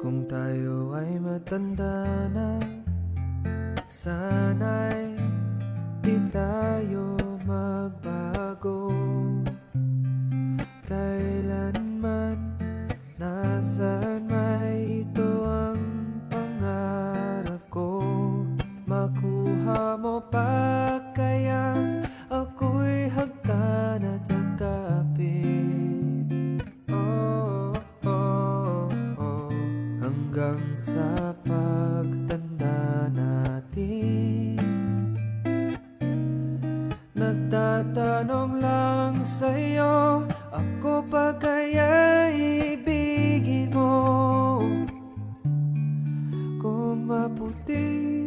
Kung tayo ay matanda na Sana'y di tayo magbago. Kailanman Nasaan may ito ang pangarap ko? Makuha mo pa Hanggang sa pagtanda natin. Nagtatanong lang sa'yo Ako pa kaya ibigin mo? Kung maputi